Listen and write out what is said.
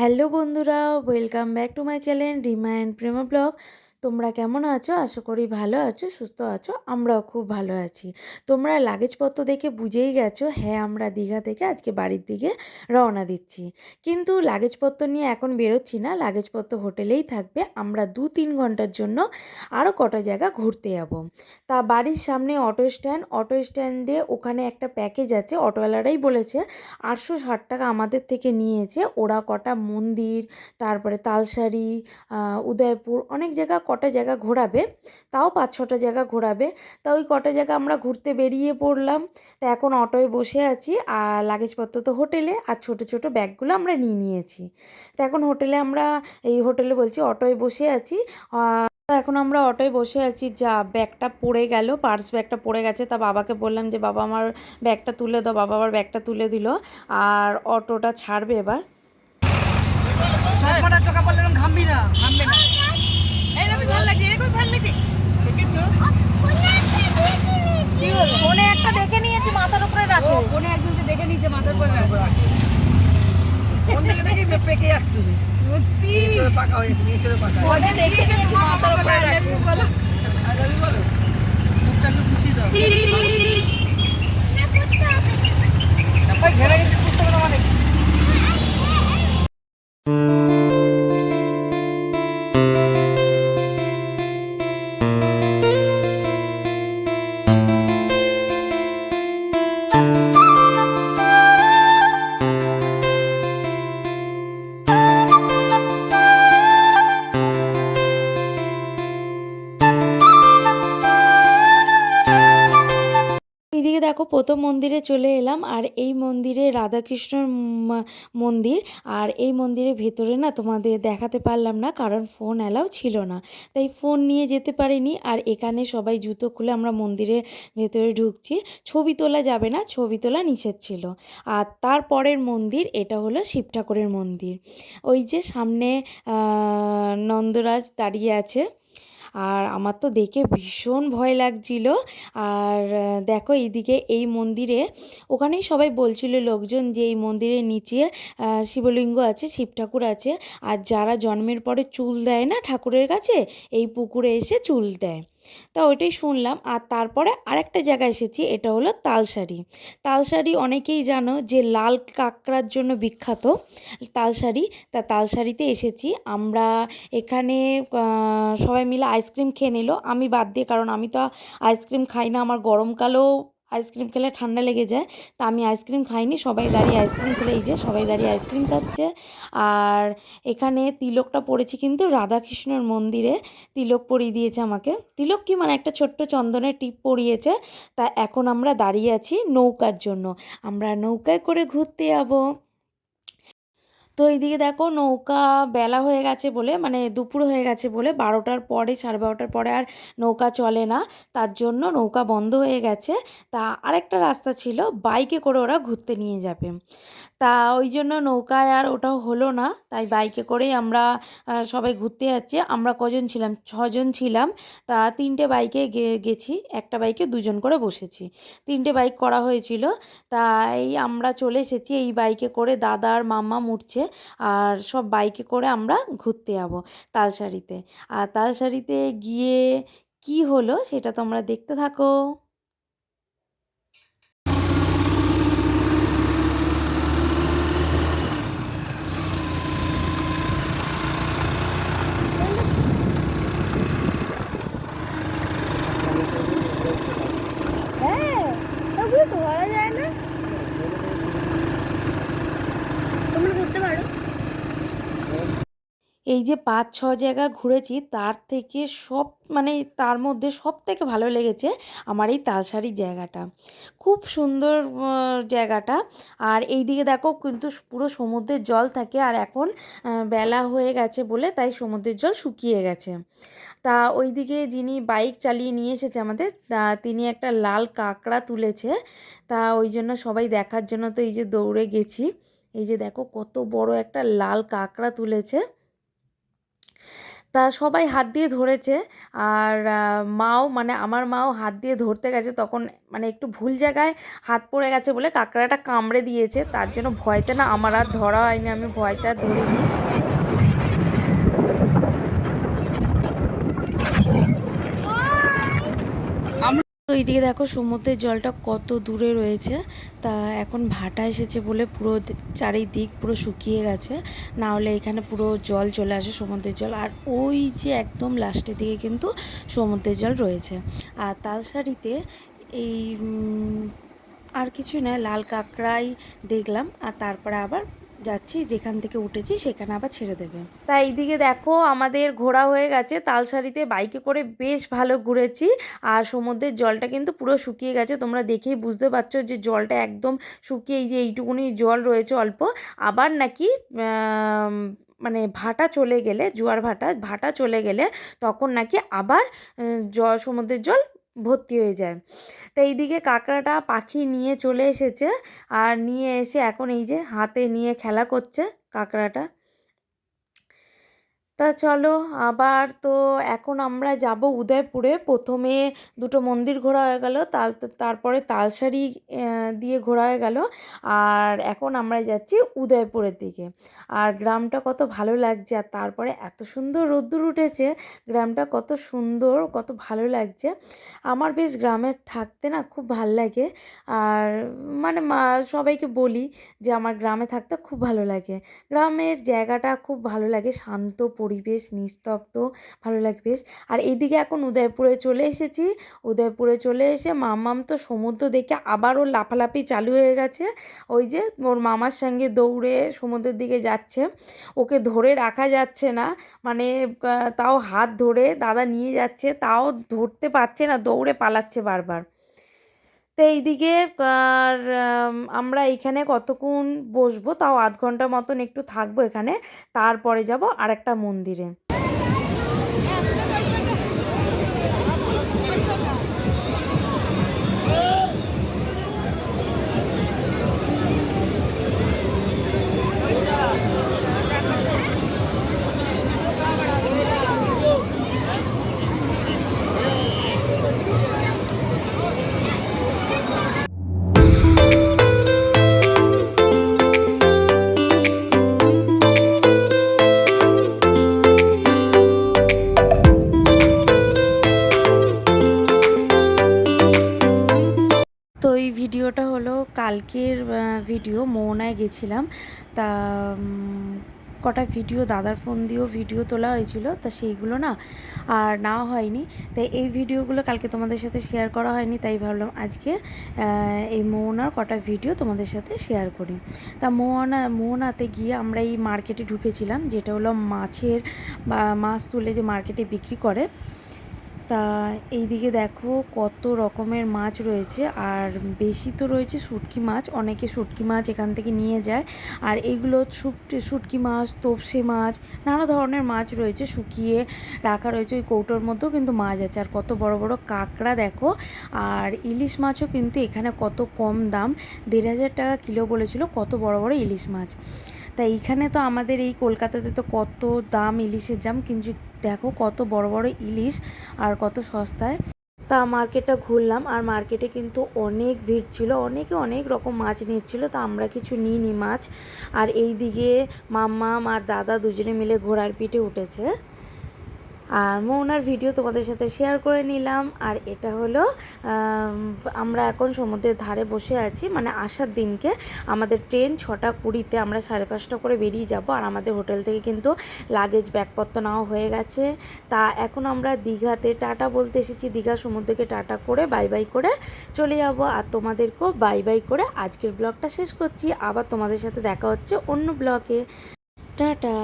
Hello বন্ধুরা welcome back to my channel Rima and Prema blog. তোমরা কেমন আছো? আশা করি ভালো আছো, সুস্থ আছো, আমরাও খুব ভালো আছি। তোমরা লাগেজপত্র দেখে বুঝেই গেছো হ্যাঁ আমরা দীঘা থেকে আজকে বাড়ির দিকে রওনা দিচ্ছি। কিন্তু লাগেজপত্র নিয়ে এখন বেরোচ্ছি না, লাগেজপত্র হোটেলেই থাকবে। আমরা দু তিন ঘণ্টার জন্য আরও কটা জায়গা ঘুরতে যাব। তা বাড়ির সামনে অটো স্ট্যান্ড, অটো স্ট্যান্ডে ওখানে একটা প্যাকেজ আছে, অটোওয়ালারাই বলেছে আটশো ষাট টাকা আমাদের থেকে নিয়েছে। ওরা কটা মন্দির, তারপরে তালসারি উদয়পুর, অনেক জায়গা কটা জায়গা ঘোরাবে তাও পাঁচ ছটা জায়গা ঘোরাবে। তা ওই কটা জায়গা আমরা ঘুরতে বেরিয়ে পড়লাম। তা এখন অটোয় বসে আছি আর লাগেজপত্র তো হোটেলে আর ছোট ছোট ব্যাগগুলো আমরা নিয়ে নিয়েছি। তা এখন হোটেলে আমরা এই হোটেলে বলছি অটোয় বসে আছি। এখন আমরা অটোয় বসে আছি যা ব্যাগটা পড়ে গেল পার্স ব্যাগটা পড়ে গেছে। তা বাবাকে বললাম যে বাবা আমার ব্যাগটা তুলে দাও বাবা আবার ব্যাগটা তুলে দিল আর অটোটা ছাড়বে এবার। চশমাটা চোখে পড়লে ঘামবি না। থামবে না। ভালো ভালো লাগছে। দেখেছ? ফোনে একটা দেখে নিয়েছি মাথার উপরে রাখে। ফোনে একজনকে দেখে নিয়েছে মাথার উপর রাখবে। ফোন থেকে দেখি পেকে আসছি তুমি। সত্যি? পাকা হয়েছে নিচে পাকা ফোনে দেখে নিয়েছে মাথার উপর রাখবে বলো আর রবি বলো। মুখটা একটু দাও। প্রথম মন্দিরে চলে এলাম আর এই মন্দিরে রাধাকৃষ্ণর মন্দির আর এই মন্দিরের ভেতরে না তোমাদের দেখাতে পারলাম না কারণ ফোন অ্যালাও ছিল না। তাই ফোন নিয়ে যেতে পারিনি আর এখানে সবাই জুতো খুলে আমরা মন্দিরে ভেতরে ঢুকছি। ছবি তোলা যাবে না, ছবি তোলা নিষেধ ছিল। আর তারপরের মন্দির এটা হলো শিব ঠাকুরের মন্দির। ওই যে সামনে নন্দরাজ দাঁড়িয়ে আছে। আর আমার তো দেখে ভীষণ ভয় লাগছিল। আর দেখো এইদিকে এই মন্দিরে ওখানেই সবাই বলছিল লোকজন যে এই মন্দিরের নিচে শিবলিঙ্গ আছে, শিব ঠাকুর আছে। আর যারা জন্মের পরে চুল দেয় না ঠাকুরের কাছে, এই পুকুরে এসে চুল দেয়। তা ওইটাই শুনলাম। আর তারপরে আরেকটা জায়গায় এসেছি, এটা হলো তালশাড়ি। তালশাড়ি অনেকেই জানো যে লাল কাঁকড়ার জন্য বিখ্যাত তালশাড়ি। তা তালশাড়িতে এসেছি। আমরা এখানে সবাই মিলে আইসক্রিম খেয়ে নিল। আমি বাদ দিয়ে, কারণ আমি তো আইসক্রিম খাই না। আমার গরমকালেও আইসক্রিম খেলে ঠান্ডা লেগে যায়। তা আমি আইসক্রিম খাইনি, সবাই দাঁড়িয়ে আইসক্রিম খেলে, এই যে সবাই দাঁড়িয়ে আইসক্রিম খাচ্ছে। আর এখানে তিলকটা পড়েছি কিন্তু রাধাকৃষ্ণের মন্দিরে, তিলক পরিয়ে দিয়েছে আমাকে। তিলক কি মানে একটা ছোট্ট চন্দনের টিপ পরিয়েছে, তা এখন আমরা দাঁড়িয়ে আছি নৌকার জন্য। আমরা নৌকায় করে ঘুরতে যাব। তো এইদিকে দেখো নৌকা বেলা হয়ে গেছে বলে মানে দুপুর হয়ে গেছে বলে বারোটার পরে, সাড়ে বারোটার পরে আর নৌকা চলে না। তার জন্য নৌকা বন্ধ হয়ে গেছে। তা আরেকটা রাস্তা ছিল, বাইকে করে ওরা ঘুরতে নিয়ে যাবে। তা ওই জন্য নৌকায় আর ওটাও হলো না। তাই বাইকে করেই আমরা সবাই ঘুরতে যাচ্ছি। আমরা কজন ছিলাম? ছজন ছিলাম। তা তিনটে বাইকে গেছি। একটা বাইকে দুজন করে বসেছি। তিনটে বাইক করা হয়েছিল। তাই আমরা চলে এসেছি। এই বাইকে করে দাদা আর মাম্মা উঠছে আর সব বাইকে করে আমরা ঘুরতে যাব তালশাড়িতে। আর তালশাড়িতে গিয়ে কি হলো সেটা তোমরা দেখতে থাকো হ্যাঁ ওগুলো তো ধরা যায় না তোমরা ধরতে পারো এই যে পাঁচ, ছ জায়গা ঘুরেছি, তার থেকে সব মানে তার মধ্যে সব থেকে ভালো লেগেছে আমার এই তালসারি জায়গাটা। খুব সুন্দর জায়গাটা। আর এই দিকে দেখো কিন্তু পুরো সমুদ্রের জল থাকে আর এখন বেলা হয়ে গেছে বলে তাই সমুদ্রের জল শুকিয়ে গেছে। তা ওইদিকে যিনি বাইক চালিয়ে নিয়ে এসেছে আমাদের তিনি একটা লাল কাঁকড়া তুলেছে। তা ওই জন্য সবাই দেখার জন্য তো এই যে দৌড়ে গেছি। এই যে দেখো কত বড় একটা লাল কাঁকড়া তুলেছে। তা সবাই হাত দিয়ে ধরেছে। আর মাও মানে আমার মাও হাত দিয়ে ধরতে গেছে তখন মানে একটু ভুল জায়গায় হাত পড়ে গেছে বলে কাঁকড়াটা কামড়ে দিয়েছে। তার জন্য ভয়তে না আমার আর ধরা হয়নি, আমি ভয়তে আর ধরিনি। তো এইদিকে দেখো সমুদ্রের জলটা কত দূরে রয়েছে। তা এখন ভাটা এসেছে বলে পুরো চারিদিক পুরো শুকিয়ে গেছে। না হলে এখানে পুরো জল চলে আসে সমুদ্রের জল। আর ওই যে একদম লাস্টের দিকে কিন্তু সমুদ্রের জল রয়েছে। আর তালসারিতে এই আর কিছু না লাল কাঁকড়াই দেখলাম। আর তারপরে আবার যাচ্ছি, যেখান থেকে উঠেছি সেখানে আবার ছেড়ে দেবে। তা এইদিকে দেখো, আমাদের ঘোরা হয়ে গেছে তালসারিতে বাইকে করে বেশ ভালো ঘুরেছি, আর সমুদ্রের জলটা কিন্তু পুরো শুকিয়ে গেছে, তোমরা দেখেই বুঝতে পারছ যে জলটা একদম শুকিয়ে এই যে এইটুকুনি জল রয়েছে অল্প। আবার নাকি মানে ভাটা চলে গেলে, জোয়ার ভাটা ভাটা চলে গেলে তখন নাকি আবার জল সমুদ্রের জল ভর্তি হয়ে যায়। তা এইদিকে কাঁকড়াটা পাখি নিয়ে চলে এসেছে। আর নিয়ে এসে এখন এই যে হাতে নিয়ে খেলা করছে কাঁকড়াটা। তা চলো, আবার তো এখন আমরা যাব উদয়পুরে। প্রথমে দুটো মন্দির ঘোরা হয়ে গেল, তাল, তারপরে তালসারি দিয়ে ঘোরা হয়ে গেল। আর এখন আমরা যাচ্ছি উদয়পুরের দিকে। আর গ্রামটা কত ভালো লাগছে, আর তারপরে এত সুন্দর রোদ্দুর উঠেছে, গ্রামটা কত সুন্দর, কত ভালো লাগছে। আমার বেশ গ্রামে থাকতে না খুব ভালো লাগে, আর মানে মা, সবাইকে বলি যে আমার গ্রামে থাকতে খুব ভালো লাগে। গ্রামের জায়গাটা খুব ভালো লাগে, শান্ত পরিবেশ নিস্তব্ধ, ভালো লাগে বেশ। আর এইদিকে এখন উদয়পুরে চলে এসেছি। উদয়পুরে চলে এসে মামাম তো সমুদ্র দেখে আবারও লাফালাফি চালু হয়ে গেছে। ওই যে ওর মামার সঙ্গে দৌড়ে সমুদ্রের দিকে যাচ্ছে। ওকে ধরে রাখা যাচ্ছে না। মানে তাও হাত ধরে দাদা নিয়ে যাচ্ছে। তাও ধরতে পারছে না, দৌড়ে পালাচ্ছে বারবার। তো এইদিকে আর আমরা এখানে কতক্ষণ বসবো? তাও আধ ঘণ্টা মতন একটু থাকব এখানে। তারপরে যাব আর একটা মন্দিরে। ভিডিওটা হলো কালকের ভিডিও মোহনায় গেছিলাম। তা কটা ভিডিও দাদার ফোন দিয়েও ভিডিও তোলা হয়েছিল, তা সেইগুলো না আর নেওয়া হয়নি। তাই এই ভিডিওগুলো কালকে তোমাদের সাথে শেয়ার করা হয়নি, তাই ভাবলাম আজকে এই মোহনার কটা ভিডিও তোমাদের সাথে শেয়ার করি। তা মোহনা মোহনাতে গিয়ে আমরা এই মার্কেটে ঢুকেছিলাম, যেটা হলো মাছের, বা, মাছ তুলে যে মার্কেটে বিক্রি করে। তা এইদিকে দেখো কত রকমের মাছ রয়েছে, আর বেশি তো রয়েছে শুটকি মাছ, অনেকে শুটকি মাছ এখান থেকে নিয়ে যায়। আর এইগুলো শুট- শুটকি মাছ, তোপসে মাছ, নানা ধরনের মাছ রয়েছে শুকিয়ে রাখা রয়েছে ওই কৌটোর মধ্যেও কিন্তু মাছ আছে। আর কত বড় বড় কাঁকড়া দেখো, আর ইলিশ মাছও কিন্তু এখানে কত কম দাম, দেড় হাজার টাকা কিলো বলেছিল কত বড় বড় ইলিশ মাছ। তা এইখানে তো আমাদের এই কলকাতাতে তো কত দাম ইলিশের দাম, কিন্তু দেখো কত বড় বড় ইলিশ আর কত সস্তায়। তা মার্কেটটা ঘুরলাম আর মার্কেটে কিন্তু অনেক ভিড় ছিল, অনেকে অনেক রকম মাছ নিচ্ছিল, তা আমরা কিছু নিইনি মাছ। আর এই দিকে মাম্মা আর দাদা দুজনে মিলে ঘোড়ার পিঠে উঠেছে। আর মোহনার ভিডিও তোমাদের সাথে শেয়ার করে নিলাম। আর এটা হলো আমরা এখন সমুদ্রের ধারে বসে আছি মানে আসার দিনকে। আমাদের ট্রেন ছটা কুড়িতে আমরা সাড়ে পাঁচটা করে বেরিয়ে যাব, আর আমাদের হোটেল থেকে কিন্তু লাগেজ ব্যাগপত্র নেওয়া হয়ে গেছে। তা এখন আমরা দীঘাতে টাটা বলতে এসেছি, দীঘা সমুদ্রকে টাটা করে বাই বাই করে চলে যাব। আর তোমাদেরকেও বাই বাই করে আজকের ব্লগটা শেষ করছি। আবার তোমাদের সাথে দেখা হচ্ছে অন্য ব্লগে টাটা।